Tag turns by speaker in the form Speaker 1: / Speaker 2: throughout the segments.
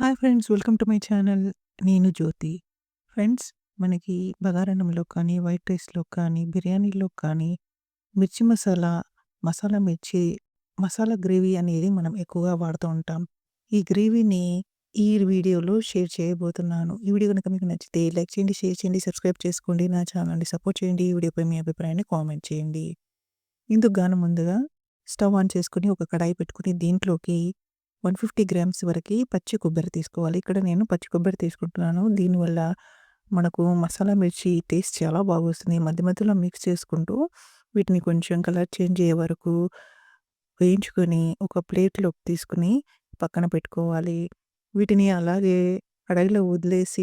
Speaker 1: Hi friends welcome to my channel. నేను Jyothi. Friends మనకి బగారన్నంలో కానీ వైట్ రైస్లో కానీ బిర్యానీలో కానీ మిర్చి మసాలా మసాలా మిర్చి మసాలా గ్రేవీ అనేది మనం ఎక్కువగా వాడుతూ ఉంటాం. ఈ గ్రేవీని ఈ వీడియోలో షేర్ చేయబోతున్నాను. ఈ వీడియో కనుక మీకు నచ్చితే లైక్ చేయండి షేర్ చేయండి సబ్స్క్రైబ్ చేసుకోండి నా ఛానల్ని సపోర్ట్ చేయండి. ఈ వీడియోపై మీ అభిప్రాయాన్ని కామెంట్ చేయండి. ఇందుకు గాను ముందుగా స్టవ్ ఆన్ చేసుకుని ఒక కడాయి పెట్టుకుని దీంట్లోకి వన్ ఫిఫ్టీ గ్రామ్స్ వరకు పచ్చి కొబ్బరి తీసుకోవాలి. ఇక్కడ నేను పచ్చి కొబ్బరి తీసుకుంటున్నాను. దీనివల్ల మనకు మసాలా మిర్చి టేస్ట్ చాలా బాగా వస్తుంది మధ్య మధ్యలో మిక్స్ చేసుకుంటూ వీటిని కొంచెం కలర్ చేంజ్ అయ్యే వరకు వేయించుకొని ఒక ప్లేట్లోకి తీసుకుని పక్కన పెట్టుకోవాలి. వీటిని అలాగే అడవిలో వదిలేసి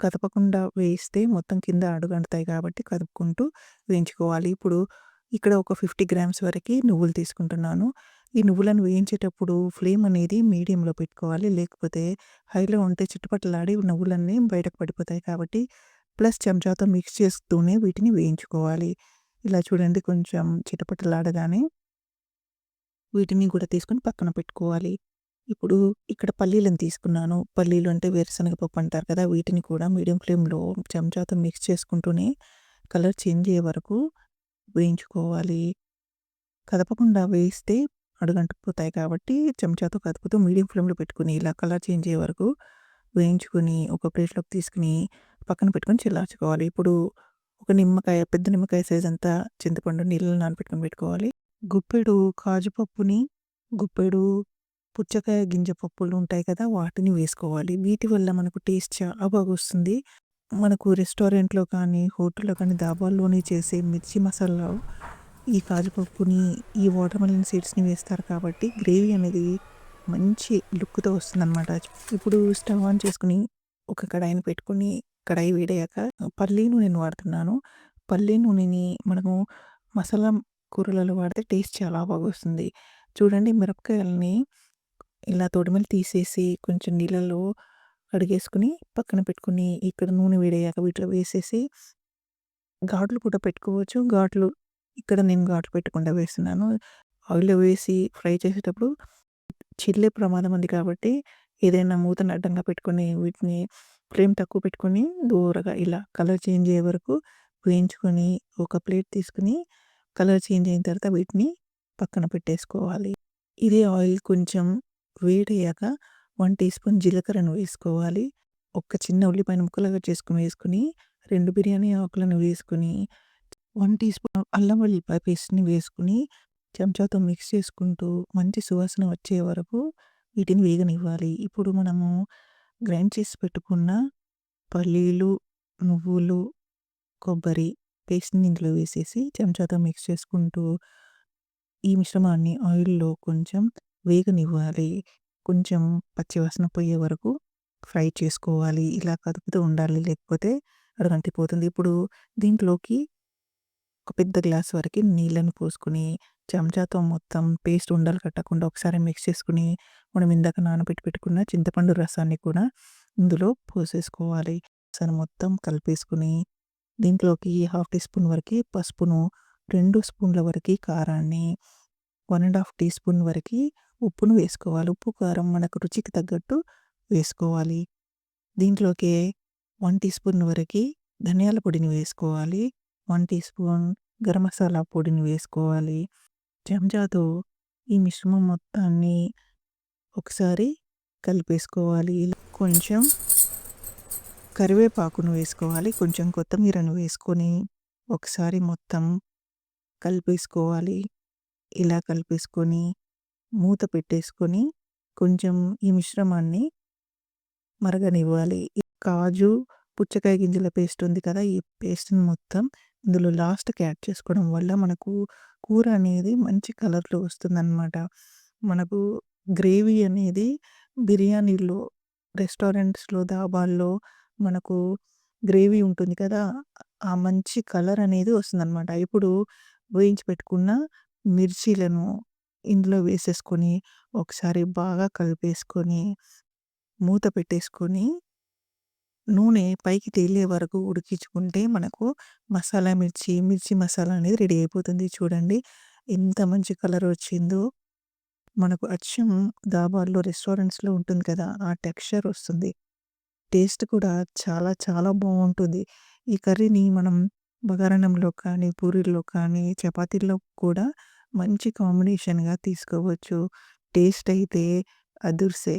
Speaker 1: కదపకుండా వేయిస్తే మొత్తం కింద అడుగంటుతాయి కాబట్టి కదుపుకుంటూ వేయించుకోవాలి. ఇప్పుడు ఇక్కడ ఒక ఫిఫ్టీ గ్రామ్స్ వరకు నువ్వులు తీసుకుంటున్నాను. ఈ నువ్వులను వేయించేటప్పుడు ఫ్లేమ్ అనేది మీడియంలో పెట్టుకోవాలి. లేకపోతే హైలో ఉంటే చుట్టుపక్కలాడి నువ్వులన్నీ బయటకు పడిపోతాయి కాబట్టి ప్లస్ చెంచాతో మిక్స్ చేస్తూనే వీటిని వేయించుకోవాలి. ఇలా చూడండి కొంచెం చిటపటలాడగానే వీటిని కూడా తీసుకొని పక్కన పెట్టుకోవాలి. ఇప్పుడు ఇక్కడ పల్లీలను తీసుకున్నాను. పల్లీలు అంటే వేరుశనగ పప్పు అంటారు కదా వీటిని కూడా మీడియం ఫ్లేమ్లో చెంచాతో మిక్స్ చేసుకుంటూనే కలర్ చేంజ్ అయ్యే వరకు వేయించుకోవాలి కదపకుండా వేయిస్తే అడుగంటుకుపోతాయి కాబట్టి చెంచాతో కదుపుతూ మీడియం ఫ్లేమ్లో పెట్టుకుని ఇలా కలర్ చేంజ్ అయ్యే వరకు వేయించుకొని ఒక ప్లేట్లోకి తీసుకుని పక్కన పెట్టుకొని చిల్లార్చుకోవాలి. ఇప్పుడు ఒక నిమ్మకాయ పెద్ద నిమ్మకాయ సైజ్ అంతా చింతపండు నీళ్ళు నానబెట్టుకొని పెట్టుకోవాలి. గుప్పెడు కాజుపప్పుని గుప్పెడు పుచ్చకాయ గింజ పప్పులు ఉంటాయి కదా వాటిని వేసుకోవాలి. వీటి వల్ల మనకు టేస్ట్ చాలా బాగా వస్తుంది మనకు రెస్టారెంట్లో కానీ హోటల్లో కానీ దాబాల్లోని చేసే మిర్చి మసాలా ఈ కాజుపప్పుని ఈ వాటర్మెలన్ సీడ్స్ని వేస్తారు కాబట్టి గ్రేవీ అనేది మంచి లుక్తో వస్తుందన్నమాట. ఇప్పుడు స్టవ్ ఆన్ చేసుకుని ఒక కడాయిని పెట్టుకుని కడాయి వేడయ్యాక పల్లీ నూనెను వాడుతున్నాను. పల్లీ నూనెని మనము మసాలా కూరలలో వాడితే టేస్ట్ చాలా బాగా వస్తుంది చూడండి మిరపకాయలని ఇలా తోటమల్లి తీసేసి కొంచెం నీళ్ళలో కడిగేసుకుని పక్కన పెట్టుకుని ఇక్కడ నూనె వేడయ్యాక వీటిలో వేసేసి ఘాట్లు కూడా పెట్టుకోవచ్చు. ఘాట్లు ఇక్కడ నేను ఘాట్లు పెట్టకుండా వేస్తున్నాను. ఆయిల్లో వేసి ఫ్రై చేసేటప్పుడు చిల్లే ప్రమాదం ఉంది కాబట్టి ఏదైనా మూతను అడ్డంగా పెట్టుకొని వీటిని ఫ్లేమ్ తక్కువ పెట్టుకొని దూరగా ఇలా కలర్ చేంజ్ అయ్యే వరకు వేయించుకొని ఒక ప్లేట్ తీసుకుని కలర్ చేంజ్ అయిన తర్వాత వీటిని పక్కన పెట్టేసుకోవాలి. ఇదే ఆయిల్ కొంచెం వేడయ్యాక వన్ టీ స్పూన్ జీలకర్రను వేసుకోవాలి. ఒక చిన్న ఉల్లిపాయ ముక్కలుగా చేసుకుని వేసుకుని రెండు బిర్యానీ ఆకులను వేసుకుని వన్ టీ స్పూన్ అల్లం వెల్లిపాయ పేస్ట్ని వేసుకుని చెంచాతో మిక్స్ చేసుకుంటూ మంచి సువాసన వచ్చే వరకు వీటిని వేగనివ్వాలి. ఇప్పుడు మనము గ్రైండ్ చేసి పెట్టుకున్న పల్లీలు నువ్వులు కొబ్బరి పేస్ట్ని ఇందులో వేసేసి చెంచాతో మిక్స్ చేసుకుంటూ ఈ మిశ్రమాన్ని ఆయిల్లో కొంచెం వేగనివ్వాలి. కొంచెం పచ్చివాసన పోయే వరకు ఫ్రై చేసుకోవాలి. ఇలా కదుపుతూ ఉండాలి. లేకపోతే అడగంటిపోతుంది ఇప్పుడు దీంట్లోకి ఒక పెద్ద గ్లాస్ వరకు నీళ్ళను పోసుకుని చెంచాతో మొత్తం పేస్ట్ ఉండలు కట్టకుండా ఒకసారి మిక్స్ చేసుకుని మనం ఇందాక నానబెట్టి పెట్టుకున్న చింతపండు రసాన్ని కూడా ఇందులో పోసేసుకోవాలి. రసాన్ని మొత్తం కలిపేసుకుని దీంట్లోకి హాఫ్ టీ స్పూన్ వరకు పసుపును రెండు స్పూన్ల వరకు కారాన్ని one and half teaspoon వరకు ఉప్పును వేసుకోవాలి. ఉప్పు కారం మనకు రుచికి తగ్గట్టు వేసుకోవాలి. దీంట్లోకి వన్ టీ స్పూన్ వరకు ధనియాల పొడిని వేసుకోవాలి. One teaspoon garam masala పొడిని వేసుకోవాలి. చెంచాతో ఈ మిశ్రమం మొత్తాన్ని ఒకసారి కలిపేసుకోవాలి. కొంచెం కరివేపాకును వేసుకోవాలి. కొంచెం కొత్తిమీరను వేసుకొని ఒకసారి మొత్తం కలిపేసుకోవాలి. ఇలా కలిపేసుకొని మూత పెట్టేసుకొని కొంచెం ఈ మిశ్రమాన్ని మరగనివ్వాలి. కాజు పుచ్చకాయ గింజల పేస్ట్ ఉంది కదా ఈ పేస్ట్ని మొత్తం ఇందులో లాస్ట్కి యాడ్ చేసుకోవడం వల్ల మనకు కూర అనేది మంచి కలర్లో వస్తుందన్నమాట. మనకు గ్రేవీ అనేది బిర్యానీలో రెస్టారెంట్స్లో దాబాల్లో మనకు గ్రేవీ ఉంటుంది కదా ఆ మంచి కలర్ అనేది వస్తుందన్నమాట. ఇప్పుడు వేయించి పెట్టుకున్న మిర్చీలను ఇందులో వేసేసుకొని ఒకసారి బాగా కలిపేసుకొని మూత పెట్టేసుకొని నూనె పైకి తేలే వరకు ఉడికించుకుంటే మనకు మసాలా మిర్చి మిర్చి మసాలా అనేది రెడీ అయిపోతుంది చూడండి ఎంత మంచి కలర్ వచ్చిందో మనకు అచ్చం ధాబాల్లో, రెస్టారెంట్స్‌లో ఉంటుంది కదా! ఆ టెక్స్చర్ వస్తుంది. టేస్ట్ కూడా చాలా చాలా బాగుంటుంది ఈ కర్రీని మనం బగారన్నంలో కానీ, పూరీల్లో కానీ, చపాతీల్లో కూడా మంచి కాంబినేషన్‌గా తీసుకోవచ్చు. టేస్ట్ అయితే అదుర్సే.